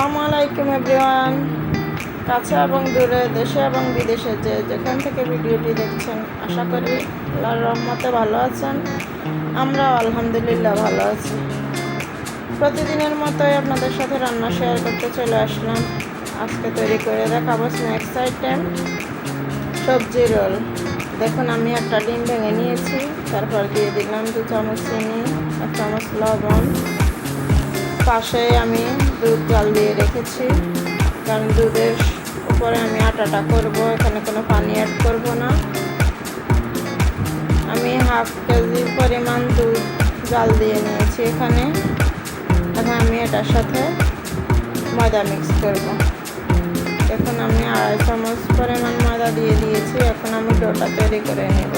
আসসালামু আলাইকুম এভরিওয়ান। কাছে এবং দূরে, দেশে এবং বিদেশে যে যেখান থেকে ভিডিওটি দেখছেন, আশা করি আল্লাহর রহমতে ভালো আছেন। আমরাও আলহামদুলিল্লাহ ভালো আছি। প্রতিদিনের মতোই আপনাদের সাথে রান্না শেয়ার করতে চলে আসলাম। আজকে তৈরি করে দেখাবো স্ন্যাক্স আইটেম। সবজি রোল। দেখুন, আমি একটা ডিম ভেঙে নিয়েছি। তারপর দিয়ে দিলাম দু চামচ চিনি, এক চামচ লবণ। পাশে আমি দুধ জাল দিয়ে রেখেছি। কারণ দুধের উপরে আমি আটাটা করব, এখানে কোনো পানি অ্যাড করব না। আমি হাফ কেজি পরিমাণ দুধ জাল দিয়ে নিয়েছি এখানে। এখন আমি এটার সাথে ময়দা মিক্স করব। এখন আমি আড়াই চামচ পরিমাণ ময়দা দিয়ে দিয়েছি, এখন আমি ডোটা তৈরি করে নেব।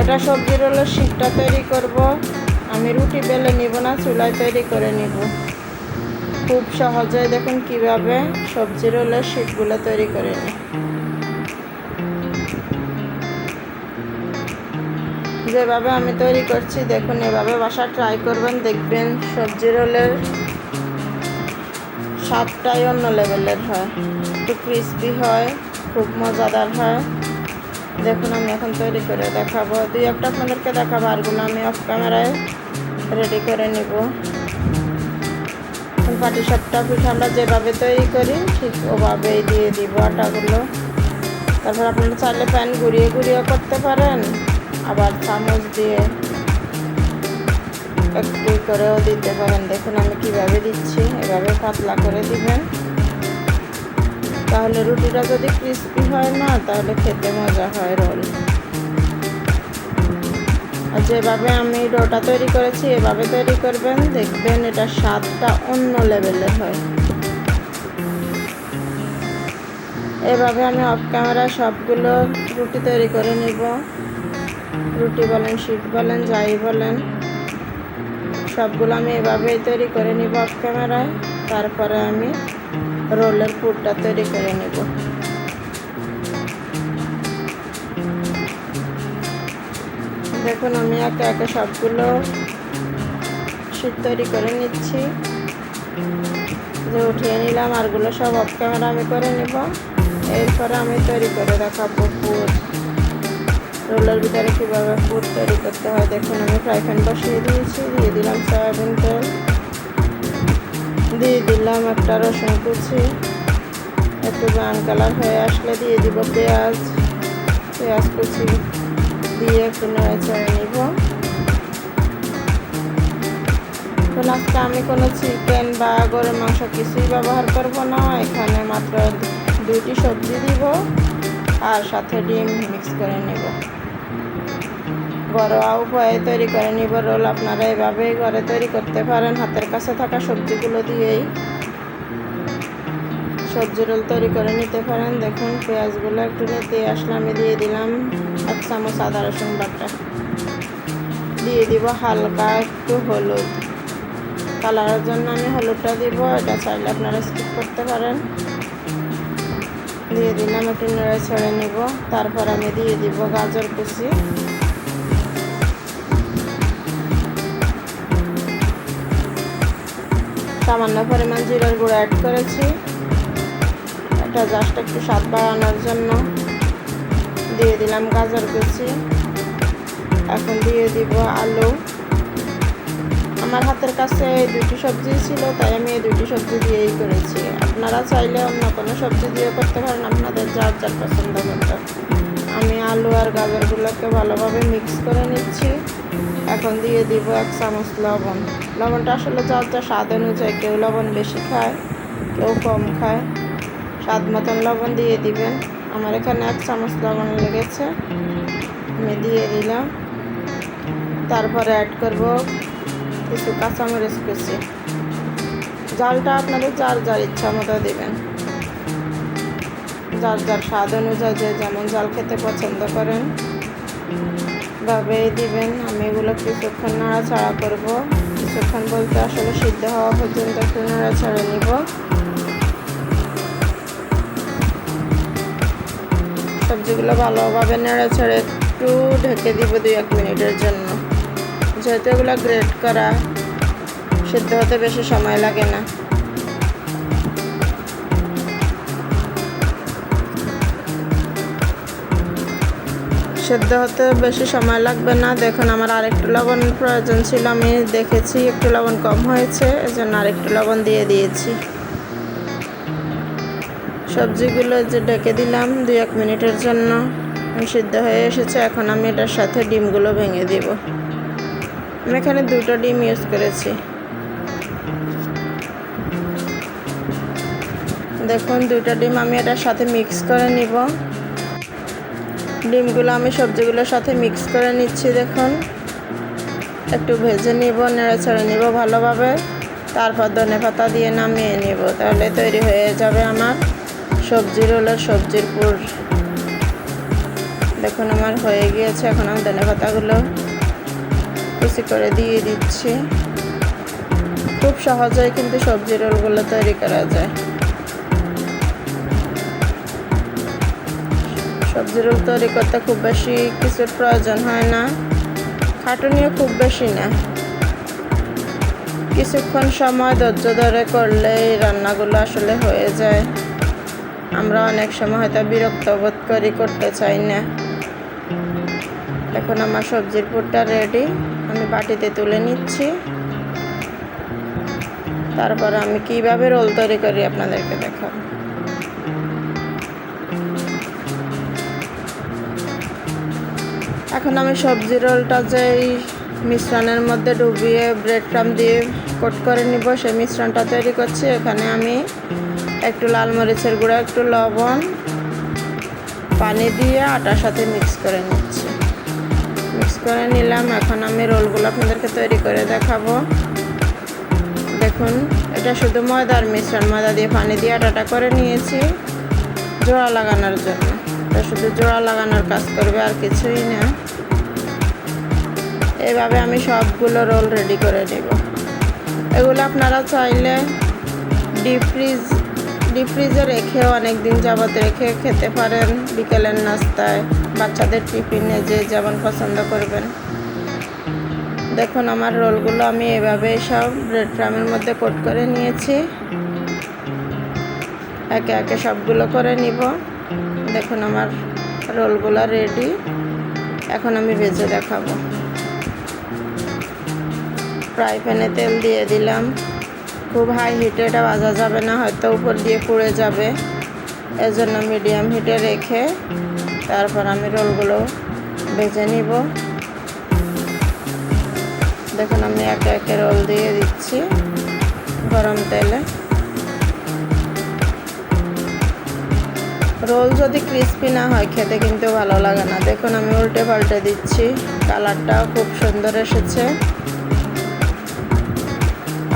এটা সবজি রোলের শীতটা তৈরি করব। আমি রুটি বেলে নিব না, চুলায় তৈরি করে নিব। খুব সহজে দেখুন কীভাবে সবজি রোলের শীতগুলো তৈরি করে নিই। যেভাবে আমি তৈরি করছি, দেখুন এভাবে বাসা ট্রাই করবেন, দেখবেন সবজি রোলের স্বাদটাই অন্য লেভেলের হয়। একটু ক্রিস্পি হয়, খুব মজাদার হয়। দেখুন আমি এখন তৈরি করে দেখাবো। দুই একটা আপনাদেরকে দেখাবো আরগুলো আমি অফ ক্যামেরায় রেডি করে নিব। পাটি সাপটা পিঠা আমরা যেভাবে তৈরি করি, ঠিক ওভাবেই দিয়ে দিব আটাগুলো। তারপর আপনারা চাইলে প্যান ঘুরিয়ে ঘুরিয়ে করতে পারেন, আবার চামচ দিয়ে একটু করেও দিতে পারেন। দেখুন আমি কীভাবে দিচ্ছি, এভাবে পাতলা করে দিবেন। তাহলে রুটিটা যদি ক্রিস্পি হয় না, তাহলে খেতে মজা হয় রোল। যেভাবে আমি ডোটা তৈরি করেছি, এভাবে তৈরি করবেন। দেখবেন এটা স্বাদটা অন্য লেভেলের হয়। এভাবে আমি অফ ক্যামেরায় সবগুলো রুটি তৈরি করে নিব। রুটি বলেন শিট বলেন, যাই বলেন, সবগুলো আমি এভাবেই তৈরি করে নিব অফ ক্যামেরায় তারপরে আমি রোলের পুরটা তৈরি করে নেব। দেখুন, আমি একে একে সবগুলো শীত তৈরি করে নিচ্ছি। যে উঠিয়ে নিলাম, আরগুলো সব অফ ক্যামেরা আমি করে নিব। এরপরে আমি তৈরি করে রাখাবো পুর রোলের ভিতরে কীভাবে পুর তৈরি করতে হয়, দেখুন, আমি ফ্রাই প্যান বসিয়ে দিয়েছি, দিয়ে দিলাম সয়াবিন তেল। দিয়ে দিলাম একটা রসুন কুচি। একটু ব্রাউন কালার হয়ে আসলে দিয়ে দিব পেঁয়াজ। পেঁয়াজ কুচি দিয়ে একটু নেড়ে চেড়ে নিব। তো আজকে আমি কোনো চিকেন বা গরুর মাংস কিছুই ব্যবহার করব না। এখানে মাত্র দুইটি সবজি দিব আর সাথে ডিম মিক্স করে নিব। ঘরোয়া উপায়ে তৈরি করে নিব। রোল আপনারা এভাবেই ঘরে তৈরি করতে পারেন। হাতের কাছে থাকা সবজিগুলো দিয়েই সবজি রোল তৈরি করে নিতে পারেন। দেখুন, পেঁয়াজগুলো একটু নিতে আসলে আমি দিয়ে দিলাম এক চামচ আদা রসুন বাটা। দিয়ে দিব হালকা একটু হলুদ। কালারের জন্য আমি হলুদটা দিব, এটা চাইলে আপনারা স্কিপ করতে পারেন। দিয়ে দিলাম, একটু নেড়ে ছেড়ে নিব। তারপর আমি দিয়ে দিব গাজর কুচি। সামান্য পরিমাণ জিরার গুঁড়ো অ্যাড করেছি। এটা জাস্ট একটু স্বাদ বাড়ানোর জন্য দিয়ে দিলাম গাজর কুচি। এখন দিয়ে দিব আলু। আমার হাতের কাছে এই দুটি সবজি ছিল, তাই আমি এই দুটি সবজি দিয়েই করেছি। আপনারা চাইলে অন্য কোনো সবজি দিয়ে করতে পারেন, আপনাদের যার যার পছন্দ মতো। আমি আলু আর গাজরগুলোকে ভালোভাবে মিক্স করে নিচ্ছি। এখন দিয়ে দিব এক চামচ লবণ। লবণটা আসলে যার যা স্বাদ অনুযায়ী কেউ লবণ বেশি খায়, কেউ কম খায়। স্বাদ মতন লবণ দিয়ে দিবেন। আমার এখানে এক চামচ লবণ লেগেছে। আমি দিয়ে দিলাম। তারপরে অ্যাড করব কিছু কাঁচামরিচ কুচি। জালটা আপনাদের যার যার ইচ্ছা মতো দেবেন। যার যার স্বাদ অনুযায়ী যেমন জাল খেতে পছন্দ করেন, ভাবেই দিবেন। আমি এগুলো কিছুক্ষণ নাড়াচাড়া করব। কিছুক্ষণ বলতে আসলে সিদ্ধ হওয়া পর্যন্ত একটু নাড়াচাড়া নিব। সবজিগুলো ভালোভাবে নেড়েছেড়ে একটু ঢেকে দিব দুই এক মিনিটের জন্য। যেহেতু এগুলো গ্রেট করা, সিদ্ধ হতে বেশি সময় লাগে না। সেদ্ধ হতে বেশি সময় লাগবে না। দেখুন, আমার আরেকটু লবণ প্রয়োজন ছিল, আমি দেখেছি একটু লবণ কম হয়েছে, এজন্য আরেকটু লবণ দিয়ে দিয়েছি। সবজিগুলো যে ডেকে দিলাম দু এক মিনিটের জন্য। সিদ্ধ হয়ে এসেছে, এখন আমি এটার সাথে ডিমগুলো ভেঙে দিব। আমি এখানে দুটো ডিম ইউজ করেছি। দেখুন দুটো ডিম আমি এটার সাথে মিক্স করে নিব। ডিমগুলো আমি সবজিগুলোর সাথে মিক্স করে নিচ্ছি, দেখুন। একটু ভেজে নিব নেড়ে ছেড়ে নিব ভালোভাবে। তারপর ধনে পাতা দিয়ে নামিয়ে নিব, তাহলে তৈরি হয়ে যাবে আমার। সবজি রোলের সবজির পুর। দেখুন আমার হয়ে গিয়েছে, এখন আমি ধনে পাতাগুলো কুচি করে দিয়ে দিচ্ছি। খুব সহজেই কিন্তু সবজি রোলগুলো তৈরি করা যায়। সবজি রোল তৈরি করতে খুব বেশি কিছুর প্রয়োজন হয় না। খাটুনিও খুব বেশি না। কিছুক্ষণ সময় ধৈর্য ধরে করলে রান্নাগুলো আসলে হয়ে যায়। আমরা অনেক সময় হয়তো বিরক্ত বোধ করি, করতে চাই না। এখন আমার সবজির পুরটা রেডি আমি বাটিতে তুলে নিচ্ছি। তারপর আমি কীভাবে রোল তৈরি করি আপনাদেরকে দেখাবো। এখন আমি সবজি রোলটা যে মিশ্রণের মধ্যে ডুবিয়ে ব্রেড ক্রাম দিয়ে কোট করে নিব, সেই মিশ্রণটা তৈরি করছি। এখানে আমি একটু লাল মরিচের গুঁড়ো, একটু লবণ, পানি দিয়ে আটার সাথে মিক্স করে নিচ্ছি। মিক্স করে নিলাম, এখন আমি রোলগুলো আপনাদেরকে তৈরি করে দেখাবো। দেখুন, এটা শুধু ময়দার মিশ্রণ, ময়দা দিয়ে পানি দিয়ে আটাটা করে নিয়েছি জোড়া লাগানোর জন্য। এটা শুধু জোড়া লাগানোর কাজ করবে, আর কিছুই না। এভাবে আমি সবগুলো রোল রেডি করে নেব। এগুলো আপনারা চাইলে ডিপ ফ্রিজ ডিপ ফ্রিজে রেখেও অনেক দিন যাবত রেখে খেতে পারেন বিকেলের নাস্তায়। বাচ্চাদের টিফিনে যে যেমন পছন্দ করবেন। দেখুন, আমার রোলগুলো আমি এভাবে সব ব্রেড ক্রামের মধ্যে কোট করে নিয়েছি। একে একে সবগুলো করে নিব। দেখুন, আমার রোলগুলো রেডি। এখন আমি ভেজে দেখাবো। ফ্রাই প্যানে তেল দিয়ে দিলাম। খুব হাই হিটে এটা ভাজা যাবে না, হয়তো উপর দিয়ে পুড়ে যাবে। এজন্য মিডিয়াম হিটে রেখে তারপর আমি রোলগুলো ভেজে নিব। দেখুন, আমি একে একে রোল দিয়ে দিচ্ছি গরম তেলে। রোল যদি ক্রিস্পি না হয়, খেতে কিন্তু ভালো লাগে না। দেখুন, আমি উল্টে পাল্টে দিচ্ছি। কালারটাও খুব সুন্দর এসেছে।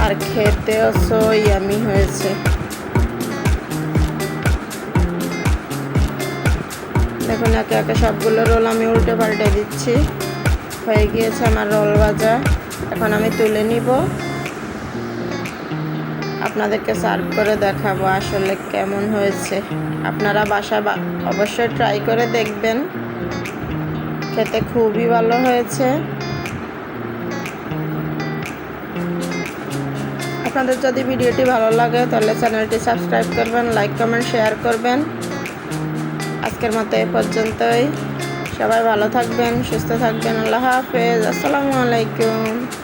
আর খেতেও সো ইয়ামি হয়েছে। দেখুন একে একে সবগুলো রোল আমি উল্টে পাল্টে দিচ্ছি। হয়ে গিয়েছে আমার রোল ভাজা। এখন আমি তুলে নিব। আপনাদেরকে সার্ভ করে দেখাবো আসলে কেমন হয়েছে। আপনারা বাসা অবশ্যই ট্রাই করে দেখবেন। খেতে খুবই ভালো হয়েছে। আপনাদের যদি ভিডিওটি ভালো লাগে, তাহলে চ্যানেলটি সাবস্ক্রাইব করবেন, লাইক, কমেন্ট, শেয়ার করবেন। আজকের মতো এ পর্যন্তই। সবাই ভালো থাকবেন, সুস্থ থাকবেন। আল্লাহ হাফেজ। আসসালামু আলাইকুম।